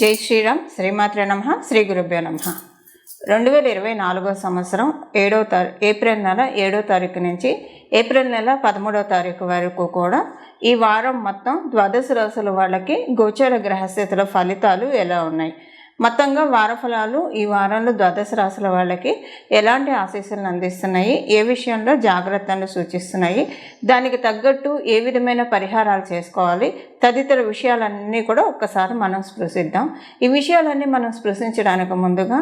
జై శ్రీరామ్ శ్రీమాత్ర నమ శ్రీ గురుభ్యో నమ. రెండు వేల ఇరవై నాలుగో సంవత్సరం ఏడో తారీ ఏప్రిల్ నెల ఏడో తారీఖు నుంచి ఏప్రిల్ నెల పదమూడో తారీఖు వరకు కూడా ఈ వారం మొత్తం ద్వాదశ రాసుల వాళ్ళకి గోచర గ్రహస్థితుల ఫలితాలు ఎలా ఉన్నాయి? మొత్తంగా వార ఫలాలు ఈ వారంలో ద్వాదశ రాశుల వాళ్ళకి ఎలాంటి ఆశీస్సులను అందిస్తున్నాయి? ఏ విషయంలో జాగ్రత్తలు సూచిస్తున్నాయి? దానికి తగ్గట్టు ఏ విధమైన పరిహారాలు చేసుకోవాలి? తదితర విషయాలన్నీ కూడా ఒక్కసారి మనం స్పృశిద్దాం. ఈ విషయాలన్నీ మనం స్పృశించడానికి ముందుగా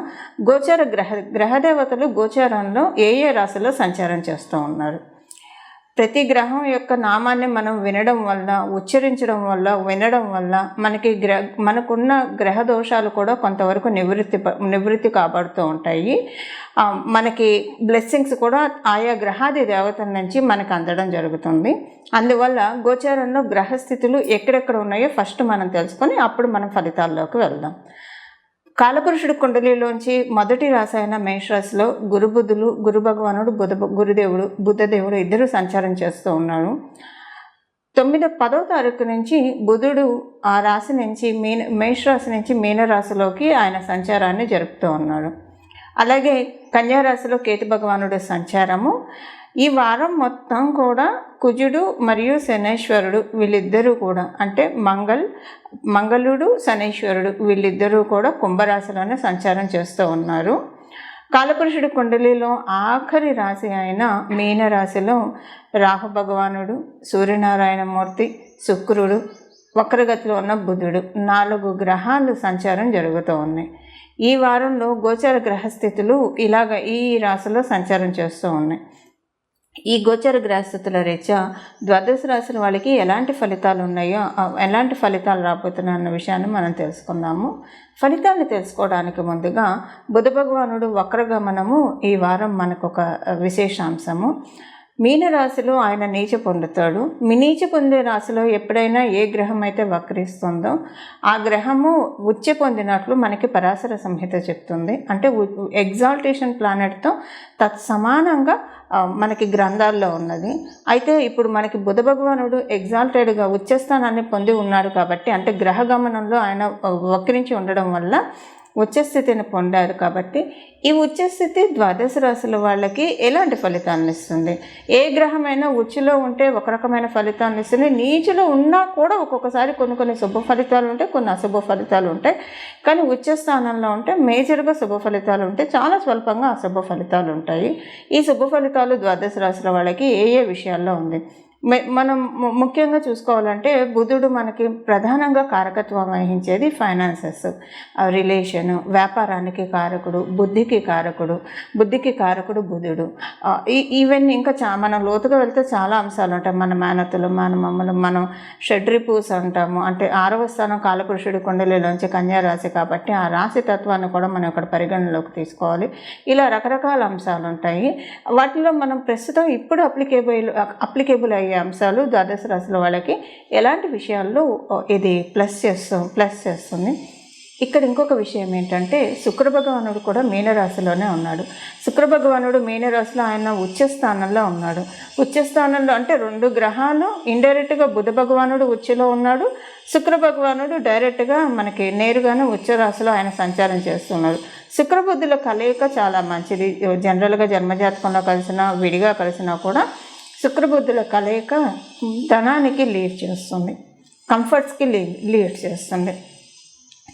గోచర గ్రహ గ్రహదేవతలు గోచారంలో ఏ ఏ రాశిలో సంచారం చేస్తూ ఉన్నారు? ప్రతి గ్రహం యొక్క నామాన్ని మనం వినడం వల్ల ఉచ్చరించడం వల్ల వినడం వల్ల మనకి గ్ర మనకున్న గ్రహ దోషాలు కూడా కొంతవరకు నివృత్తి ప- నివృత్తి కాబడుతూ ఉంటాయి. మనకి బ్లెస్సింగ్స్ కూడా ఆయా గ్రహాది దేవతల నుంచి మనకు అందడం జరుగుతుంది. అందువల్ల గోచారంలో గ్రహస్థితులు ఎక్కడెక్కడ ఉన్నాయో ఫస్ట్ మనం తెలుసుకొని అప్పుడు మనం ఫలితాల్లోకి వెళ్దాం. కాలపురుషుడు కుండలిలోంచి మొదటి రాసాయన మేషరాశిలో గురుబుద్ధులు గురు భగవానుడు బుధ గురుదేవుడు బుద్ధదేవుడు ఇద్దరు సంచారం చేస్తూ ఉన్నారు. తొమ్మిదో పదో తారీఖు నుంచి బుధుడు ఆ రాశి నుంచి మీన మేషరాశి నుంచి మీనరాశిలోకి ఆయన సంచారాన్ని జరుపుతూ ఉన్నాడు అలాగే కన్యారాశిలో కేతు భగవానుడు సంచారము. ఈ వారం మొత్తం కూడా కుజుడు మరియు శనేశ్వరుడు వీళ్ళిద్దరూ కూడా అంటే మంగళ్ మంగళుడు శనేశ్వరుడు వీళ్ళిద్దరూ కూడా కుంభరాశిలోనే సంచారం చేస్తూ ఉన్నారు. కాలపురుషుడు కుండలిలో ఆఖరి రాశి అయిన మీనరాశిలో రాహు భగవానుడు సూర్యనారాయణమూర్తి శుక్రుడు వక్రగతిలో ఉన్న బుధుడు నాలుగు గ్రహాలు సంచారం జరుగుతూ ఉన్నాయి. ఈ వారంలో గోచర గ్రహస్థితులు ఇలాగ ఈ రాశిలో సంచారం చేస్తూ ఉన్నాయి. ఈ గోచర గ్రహస్థితుల రీత్యా ద్వాదశ రాశుల వాళ్ళకి ఎలాంటి ఫలితాలు ఉన్నాయో ఎలాంటి ఫలితాలు రాబోతున్నాయి అన్న విషయాన్ని మనం తెలుసుకుందాము. ఫలితాన్ని తెలుసుకోవడానికి ముందుగా బుధ భగవానుడు వక్రగమనము ఈ వారం మనకు ఒక విశేషాంశము. మీనరాశిలో ఆయన నీచ పొందుతాడు. మీ నీచ పొందే రాశిలో ఎప్పుడైనా ఏ గ్రహం అయితే వక్రిస్తుందో ఆ గ్రహము ఉచ్చ పొందినట్లు మనకి పరాశర సంహిత చెప్తుంది. అంటే ఎగ్జాల్టేషన్ ప్లానెట్తో తత్సమానంగా మనకి గ్రంథాల్లో ఉన్నది. అయితే ఇప్పుడు మనకి బుధ భగవానుడు ఎగ్జాల్టెడ్గా ఉచ్చస్థానాన్ని పొంది ఉన్నాడు కాబట్టి అంటే గ్రహ గమనంలో ఆయన వక్రించి ఉండడం వల్ల ఉచ్చస్థితిని పొందారు కాబట్టి ఈ ఉచ్చస్థితి ద్వాదశ రాశుల వాళ్ళకి ఎలాంటి ఫలితాన్ని ఇస్తుంది? ఏ గ్రహమైనా ఉచ్చులో ఉంటే ఒక రకమైన ఫలితాలను ఇస్తుంది. నీచులో ఉన్నా కూడా ఒక్కొక్కసారి కొన్ని కొన్ని శుభ ఫలితాలు ఉంటాయి కొన్ని అశుభ ఫలితాలు ఉంటాయి. కానీ ఉచ్చ స్థానంలో ఉంటే మేజర్గా శుభ ఫలితాలు ఉంటాయి చాలా స్వల్పంగా అశుభ ఫలితాలు ఉంటాయి. ఈ శుభ ఫలితాలు ద్వాదశ రాశుల వాళ్ళకి ఏ ఏ విషయాల్లో ఉంది? మనం ముఖ్యంగా చూసుకోవాలంటే బుధుడు మనకి ప్రధానంగా కారకత్వం వహించేది ఫైనాన్సెస్ రిలేషన్ వ్యాపారానికి కారకుడు బుద్ధికి కారకుడు బుద్ధికి కారకుడు బుధుడు. ఈ ఈవెన్ ఇంకా చా మనం లోతుగా వెళ్తే చాలా అంశాలు ఉంటాయి మన మేనతులు మన మమ్మల్ని మనం షడ్రిపూస్ అంటాము. అంటే ఆరవ స్థానం కాలపురుషుడి కుండలిలోంచి కన్యా రాశి కాబట్టి ఆ రాశి తత్వాన్ని కూడా మనం ఇక్కడ పరిగణలోకి తీసుకోవాలి. ఇలా రకరకాల అంశాలు ఉంటాయి వాటిలో మనం ప్రస్తుతం ఇప్పుడు అప్లికేబుల్ అప్లికేబుల్ అయ్యి అంశాలు ద్వాదశ రాశుల వాళ్ళకి ఎలాంటి విషయాల్లో ఇది ప్లస్ చేస్తూ ప్లస్ చేస్తుంది ఇక్కడ ఇంకొక విషయం ఏంటంటే శుక్ర భగవానుడు కూడా మీనరాశిలోనే ఉన్నాడు. శుక్ర భగవానుడు మీనరాశిలో ఆయన ఉచ్చస్థానంలో ఉన్నాడు. ఉచ్చస్థానంలో అంటే రెండు గ్రహాలు ఇండైరెక్ట్గా బుధ భగవానుడు ఉచ్చలో ఉన్నాడు. శుక్ర భగవానుడు డైరెక్ట్గా మనకి నేరుగానే ఉచ్చ రాశిలో ఆయన సంచారం చేస్తున్నాడు. శుక్రబుద్ధుల కలయిక చాలా మంచిది. జనరల్గా జన్మజాతకంలో కలిసినా విడిగా కలిసినా కూడా శుక్రబుద్ధుల కలయిక ధనానికి లీడ్ చేస్తుంది. కంఫర్ట్స్కి లీ లీడ్ చేస్తుంది.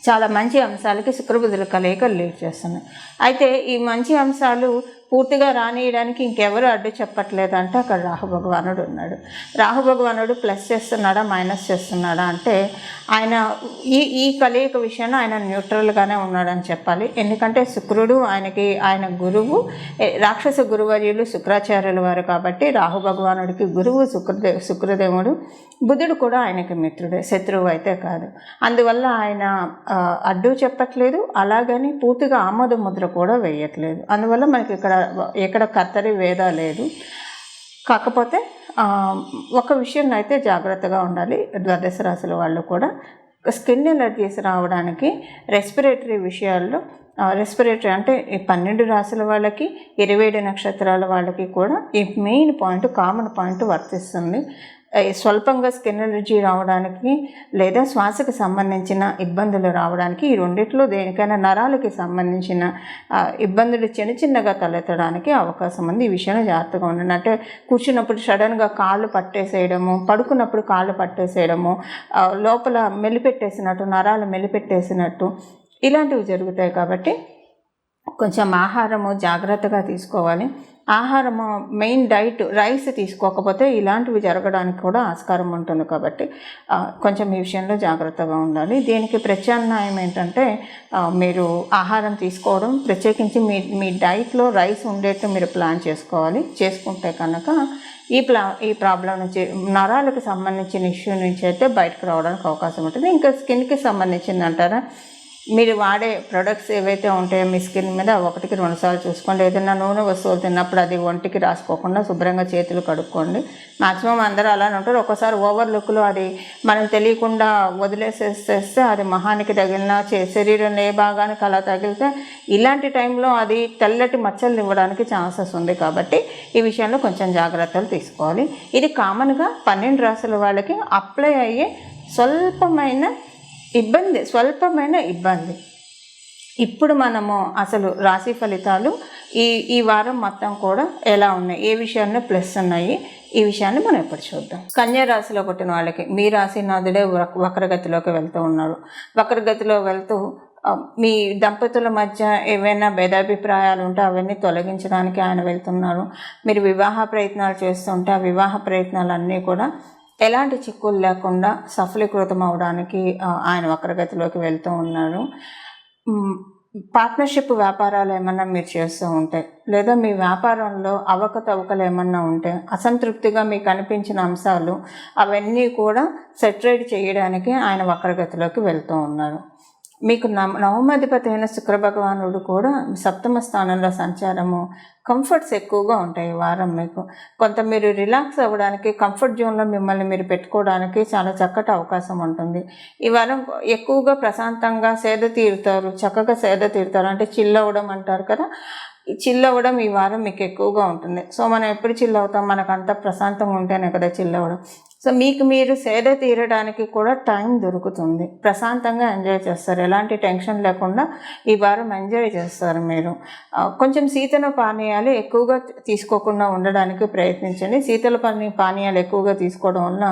చాలా మంచి అంశాలకి శుక్రబుద్ధుల కలయిక లీడ్ చేస్తుంది. అయితే ఈ మంచి అంశాలు పూర్తిగా రానియడానికి ఇంకెవరు అడ్డు చెప్పట్లేదు అంటే అక్కడ రాహు భగవానుడు ఉన్నాడు. రాహు భగవానుడు ప్లస్ చేస్తున్నాడా మైనస్ చేస్తున్నాడా అంటే ఆయన ఈ ఈ కలయిక విషయంలో ఆయన న్యూట్రల్గానే ఉన్నాడని చెప్పాలి. ఎందుకంటే శుక్రుడు ఆయనకి ఆయన గురువు రాక్షస గురువర్యులు శుక్రాచార్యుల వారు కాబట్టి రాహు భగవానుడికి గురువు శుక్రదే శుక్రదేవుడు బుధుడు కూడా ఆయనకి మిత్రుడే శత్రువు అయితే కాదు. అందువల్ల ఆయన అడ్డు చెప్పట్లేదు. అలాగని పూర్తిగా ఆమోద ముద్ర కూడా వేయట్లేదు. అందువల్ల మనకి ఇక్కడ ఎక్కడ కత్తరి వేద లేదు. కాకపోతే ఒక విషయంలో అయితే జాగ్రత్తగా ఉండాలి. ద్వాదశ రాశుల వాళ్ళు కూడా స్కిన్ ఎలర్జీస్ రావడానికి రెస్పిరేటరీ విషయాల్లో రెస్పిరేటరీ అంటే ఈ పన్నెండు రాశుల వాళ్ళకి ఇరవై ఏడు నక్షత్రాల వాళ్ళకి కూడా ఈ మెయిన్ పాయింట్ కామన్ పాయింట్ వర్తిస్తుంది. స్వల్పంగా స్కిన్ ఎలర్జీ రావడానికి లేదా శ్వాసకు సంబంధించిన ఇబ్బందులు రావడానికి ఈ రెండిట్లో దేనికైనా నరాలకి సంబంధించిన ఇబ్బందులు చిన్న చిన్నగా తలెత్తడానికి అవకాశం ఉంది. ఈ విషయంలో జాగ్రత్తగా ఉండండి. అంటే కూర్చున్నప్పుడు సడన్గా కాళ్ళు పట్టేసేయడము పడుకున్నప్పుడు కాళ్ళు పట్టేసేయడము లోపల మెలిపెట్టేసినట్టు నరాలు మెలిపెట్టేసినట్టు ఇలాంటివి జరుగుతాయి కాబట్టి కొంచెం ఆహారము జాగ్రత్తగా తీసుకోవాలి. ఆహారము మెయిన్ డైట్ రైస్ తీసుకోకపోతే ఇలాంటివి జరగడానికి కూడా ఆస్కారం ఉంటుంది కాబట్టి కొంచెం ఈ విషయంలో జాగ్రత్తగా ఉండాలి. దీనికి ప్రత్యామ్నాయం ఏంటంటే మీరు ఆహారం తీసుకోవడం ప్రత్యేకించి మీ మీ డైట్లో రైస్ ఉండేట్టు మీరు ప్లాన్ చేసుకోవాలి. చేసుకుంటే కనుక ఈ ప్లా ఈ ప్రాబ్లం నుంచి నరాలకు సంబంధించిన ఇష్యూ నుంచి అయితే బయటకు రావడానికి అవకాశం ఉంటుంది. ఇంకా స్కిన్కి సంబంధించింది అంటారా మీరు వాడే ప్రొడక్ట్స్ ఏవైతే ఉంటాయో మీ స్కిన్ మీద ఒకటికి రెండు సార్లు చూసుకోండి. ఏదైనా నూనె వస్తువులు తిన్నప్పుడు అది ఒంటికి రాసుకోకుండా శుభ్రంగా చేతులు కడుక్కోండి. మాక్సిమం అందరూ అలానే ఉంటారు. ఒకసారి ఓవర్ లుక్లో అది మనం తెలియకుండా వదిలేసేసేస్తే అది మహానికి తగిలినా చే- శరీరం ఏ భాగానికి అలా తగిలితే ఇలాంటి టైంలో అది తెల్లటి మచ్చలు ఇవ్వడానికి ఛాన్సెస్ ఉంది కాబట్టి ఈ విషయంలో కొంచెం జాగ్రత్తలు తీసుకోవాలి. ఇది కామన్గా పన్నెండు రాసుల వాళ్ళకి అప్లై అయ్యే స్వల్పమైన ఇబ్బంది స్వల్పమైన ఇబ్బంది. ఇప్పుడు మనము అసలు రాశి ఫలితాలు ఈ ఈ వారం మొత్తం కూడా ఎలా ఉన్నాయి? ఏ విషయాల్లో ప్లస్ ఉన్నాయి? ఈ విషయాన్ని మనం ఇప్పుడు చూద్దాం. కన్యా రాశిలో పుట్టిన వాళ్ళకి మీ రాశినాథుడే నాథుడే వక్రగతిలోకి వెళ్తూ ఉన్నారు. వక్రగతిలో వెళ్తూ మీ దంపతుల మధ్య ఏవైనా భేదాభిప్రాయాలు ఉంటే అవన్నీ తొలగించడానికి ఆయన వెళ్తున్నారు. మీరు వివాహ ప్రయత్నాలు చేస్తుంటే ఆ వివాహ ప్రయత్నాలన్నీ కూడా ఎలాంటి చిక్కులు లేకుండా సఫలీకృతం అవడానికి ఆయన వక్రగతిలోకి వెళ్తూ ఉన్నారు. పార్ట్నర్షిప్ వ్యాపారాలు ఏమన్నా మీరు చేస్తూ ఉంటే లేదా మీ వ్యాపారంలో అవకతవకలు ఏమన్నా ఉంటే అసంతృప్తిగా మీకు అనిపించిన అంశాలు అవన్నీ కూడా సెటరేట్ చేయడానికి ఆయన వక్రగతిలోకి వెళ్తూ ఉన్నారు. మీకు నవ నవమాధిపతి అయిన శుక్ర భగవానుడు కూడా సప్తమ స్థానంలో సంచారము కంఫర్ట్స్ ఎక్కువగా ఉంటాయి వారం మీకు. కొంత మీరు రిలాక్స్ అవ్వడానికి కంఫర్ట్ జోన్లో మిమ్మల్ని మీరు పెట్టుకోవడానికి చాలా చక్కటి అవకాశం ఉంటుంది. ఈ వారం ఎక్కువగా ప్రశాంతంగా సేద తీరుతారు చక్కగా సేద తీరుతారు. అంటే చిల్ అవ్వడం అంటారు కదా చిల్ అవ్వడం ఈ వారం మీకు ఎక్కువగా ఉంటుంది. సో మనం ఎప్పుడు చిల్ అవుతాం మనకంత ప్రశాంతంగా ఉంటేనే కదా చిల్ అవ్వడం సో మీకు మీరు సేద తీరడానికి కూడా టైం దొరుకుతుంది. ప్రశాంతంగా ఎంజాయ్ చేస్తారు. ఎలాంటి టెన్షన్ లేకుండా ఈ వారం ఎంజాయ్ చేస్తారు మీరు. కొంచెం శీతల పానీయాలు ఎక్కువగా తీసుకోకుండా ఉండడానికి ప్రయత్నించండి. శీతల పానీ పానీయాలు ఎక్కువగా తీసుకోవడం వల్ల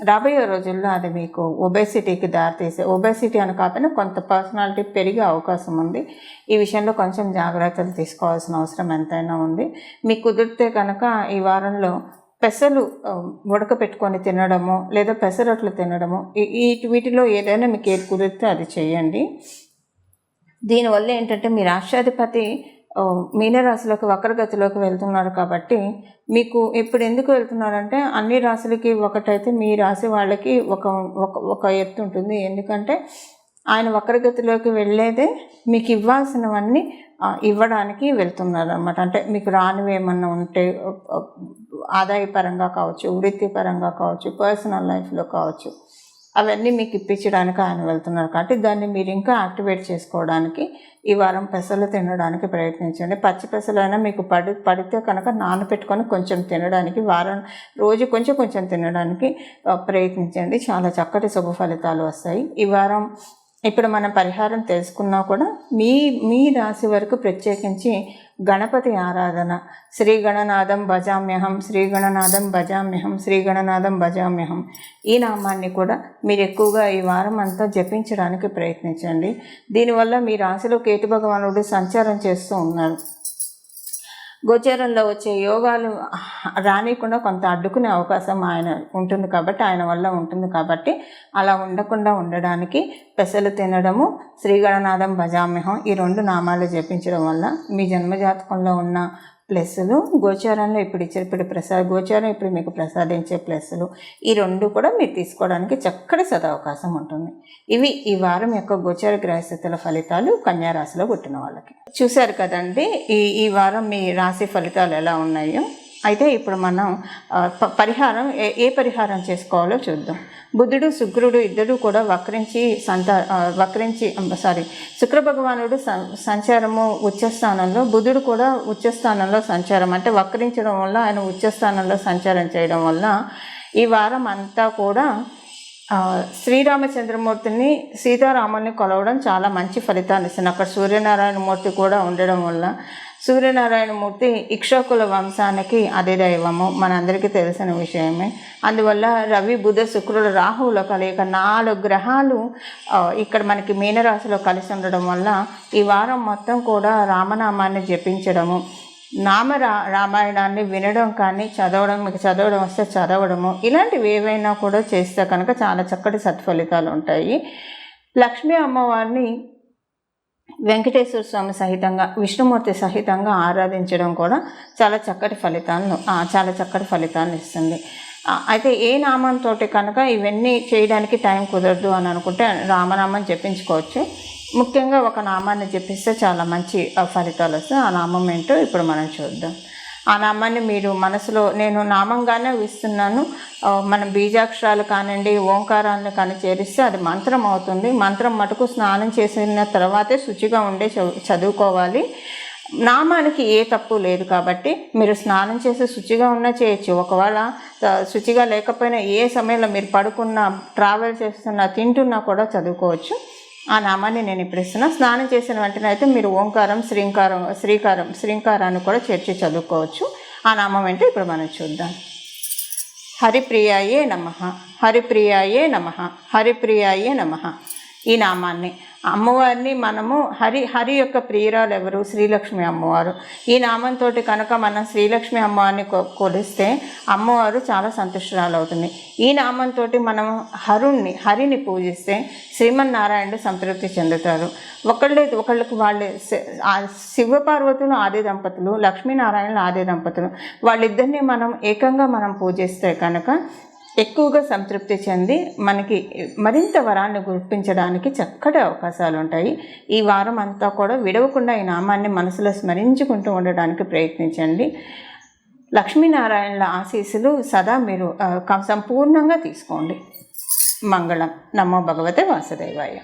రాబోయే రోజుల్లో అది మీకు ఒబేసిటీకి దారితీసే ఒబేసిటీ అని కాకపోయినా కొంత పర్సనాలిటీ పెరిగే అవకాశం ఉంది. ఈ విషయంలో కొంచెం జాగ్రత్తలు తీసుకోవాల్సిన అవసరం ఎంతైనా ఉంది. మీకు కుదిరితే కనుక ఈ వారంలో పెసలు ఆ, ఉడకపెట్టుకొని తినడము లేదా పెసరట్లు తినడము ఈ వీటిలో ఏదైనా మీకు ఏది కుదిరితే అది చేయండి. దీనివల్ల ఏంటంటే మీ రాష్ట్రాధిపతి మీనరాశిలోకి వక్రగతిలోకి వెళ్తున్నారు కాబట్టి మీకు ఇప్పుడు ఎందుకు వెళ్తున్నారంటే అన్ని రాశులకి ఒకటైతే మీ రాశి వాళ్ళకి ఒక ఒక ఒక ఎత్తు ఉంటుంది. ఎందుకంటే ఆయన వక్రగతిలోకి వెళ్ళేదే మీకు ఇవ్వాల్సినవన్నీ ఇవ్వడానికి వెళ్తున్నారు అనమాట అంటే మీకు రానివి ఏమన్నా ఉంటే ఆదాయపరంగా కావచ్చు వృత్తిపరంగా కావచ్చు పర్సనల్ లైఫ్లో కావచ్చు. అవన్నీ మీకు ఇప్పించడానికి ఆయన వెళ్తున్నారు. కాబట్టి దాన్ని మీరు ఇంకా యాక్టివేట్ చేసుకోవడానికి ఈ వారం పెసలు తినడానికి ప్రయత్నించండి. పచ్చి పెసలైనా మీకు పడి పడితే కనుక నానబెట్టుకొని కొంచెం తినడానికి వారం రోజు కొంచెం కొంచెం తినడానికి ప్రయత్నించండి. చాలా చక్కటి శుభ ఫలితాలు వస్తాయి. ఈ వారం ఇప్పుడు మనం పరిహారం తెలుసుకున్నా కూడా మీ మీ రాశి వరకు ప్రత్యేకించి గణపతి ఆరాధన. శ్రీ గణనాథం భజామ్యహం శ్రీ గణనాథం భజామ్యహం శ్రీ గణనాథం భజామ్యహం. ఈ నామాన్ని కూడా మీరు ఎక్కువగా ఈ వారం అంతా జపించడానికి ప్రయత్నించండి. దీనివల్ల మీ రాశిలో కేతు భగవానుడు సంచారం చేస్తూ ఉన్నారు. గోచరంలో వచ్చే యోగాలు రానికుండా కొంత అడ్డుకునే అవకాశం ఆయన ఉంటుంది కాబట్టి ఆయన వల్ల ఉంటుంది కాబట్టి అలా ఉండకుండా ఉండడానికి పెసలు తినడము శ్రీగణనాథం భజామ్యహం ఈ రెండు నామాలు జపించడం వల్ల మీ జన్మజాతకంలో ఉన్న ప్లస్లు గోచారంలో ఇప్పుడు ఇచ్చే ఇప్పుడు ప్రసాద గోచారం ఇప్పుడు మీకు ప్రసాదించే ప్లస్లు ఈ రెండు కూడా మీరు తీసుకోవడానికి చక్కటి సదవకాశం ఉంటుంది. ఇవి ఈ వారం యొక్క గోచార గ్రహస్థితుల ఫలితాలు కన్యారాశిలో పుట్టిన వాళ్ళకి. చూశారు కదండి ఈ ఈ వారం మీ రాశి ఫలితాలు ఎలా ఉన్నాయో? అయితే ఇప్పుడు మనం పరిహారం ఏ ఏ పరిహారం చేసుకోవాలో చూద్దాం. బుద్ధుడు శుక్రుడు ఇద్దరు కూడా వక్రించి సంత వక్రించి సారీ శుక్ర భగవానుడు సంచారము ఉచ్చస్థానంలో బుధుడు కూడా ఉచ్చస్థానంలో సంచారం. అంటే వక్రించడం వల్ల ఆయన ఉచ్చస్థానంలో సంచారం చేయడం వల్ల ఈ వారం అంతా కూడా శ్రీరామచంద్రమూర్తిని సీతారాముల్ని కొలవడం చాలా మంచి ఫలితాన్ని ఇస్తుంది. అక్కడ సూర్యనారాయణ మూర్తి కూడా ఉండడం వల్ల సూర్యనారాయణమూర్తి ఇక్షోకుల వంశానికి అదే దైవము. మనందరికీ తెలిసిన విషయమే. అందువల్ల రవి బుధ శుక్రుడు రాహువుల కలయిక నాలుగు గ్రహాలు ఇక్కడ మనకి మీనరాశిలో కలిసి ఉండడం వల్ల ఈ వారం మొత్తం కూడా రామనామాన్ని జపించడము నామ రా రామాయణాన్ని వినడం కానీ చదవడం మీకు చదవడం వస్తే చదవడము ఇలాంటివి ఏవైనా కూడా చేస్తే కనుక చాలా చక్కటి సత్ఫలితాలు ఉంటాయి. లక్ష్మీ అమ్మవారిని వెంకటేశ్వర స్వామి సహితంగా విష్ణుమూర్తి సహితంగా ఆరాధించడం కూడా చాలా చక్కటి ఫలితాలను చాలా చక్కటి ఫలితాలను ఇస్తుంది. అయితే ఏ నామంతో కనుక ఇవన్నీ చేయడానికి టైం కుదరదు అని అనుకుంటే రామనామం జపించుకోవచ్చు. ముఖ్యంగా ఒక నామాన్ని జపిస్తే చాలా మంచి ఫలితాలు వస్తాయి. ఆ నామం ఏంటో ఇప్పుడు మనం చూద్దాం. ఆ నామాన్ని మీరు మనసులో నేను నామంగానే ఇస్తున్నాను మనం బీజాక్షరాలు కానివ్వండి ఓంకారాలను కానీ చేరిస్తే అది మంత్రం అవుతుంది. మంత్రం మటుకు స్నానం చేసిన తర్వాతే శుచిగా ఉండే చదువు- చదువుకోవాలి. నామానికి ఏ తప్పు లేదు కాబట్టి మీరు స్నానం చేసి శుచిగా ఉన్నా చేయొచ్చు. ఒకవేళ శుచిగా లేకపోయినా ఏ సమయంలో మీరు పడుకున్నా ట్రావెల్ చేస్తున్నా తింటున్నా కూడా చదువుకోవచ్చు. ఆ నామాన్ని నేను ఇప్పుడు ఇస్తున్నాను స్నానం చేసిన వెంటనే అయితే మీరు ఓంకారం శ్రీంకారం శ్రీకారం శ్రీంకారాన్ని కూడా చేర్చి చదువుకోవచ్చు. ఆ నామం ఏంటో ఇప్పుడు మనం చూద్దాం. హరిప్రియాయే నమ. హరిప్రియాయే నమ. హరిప్రియాయే నమ. ఈ నామాన్ని. అమ్మవారిని మనము హరి హరి యొక్క ప్రియురాలు ఎవరు? శ్రీలక్ష్మి అమ్మవారు. ఈ నామంతో కనుక మనం శ్రీలక్ష్మి అమ్మవారిని కొలిస్తే అమ్మవారు చాలా సంతుష్టురాలు అవుతుంది ఈ నామంతో మనం హరుణ్ణి హరిని పూజిస్తే శ్రీమన్నారాయణుడు సంతృప్తి చెందుతారు. ఒకళ్ళు ఒకళ్ళకి వాళ్ళు శ- శివపార్వతులు ఆది దంపతులు లక్ష్మీనారాయణులు ఆది దంపతులు వాళ్ళిద్దరిని మనం ఏకంగా మనం పూజిస్తే కనుక ఎక్కువగా సంతృప్తి చెంది మనకి మరింత వరాన్ని గుర్తించడానికి చక్కటి అవకాశాలు ఉంటాయి. ఈ వారం అంతా కూడా విడవకుండా ఈ నామాన్ని మనసులో స్మరించుకుంటూ ఉండడానికి ప్రయత్నించండి. లక్ష్మీనారాయణల ఆశీస్సులు సదా మీరు సంపూర్ణంగా తీసుకోండి. మంగళం. నమో భగవతే వాసుదేవాయ.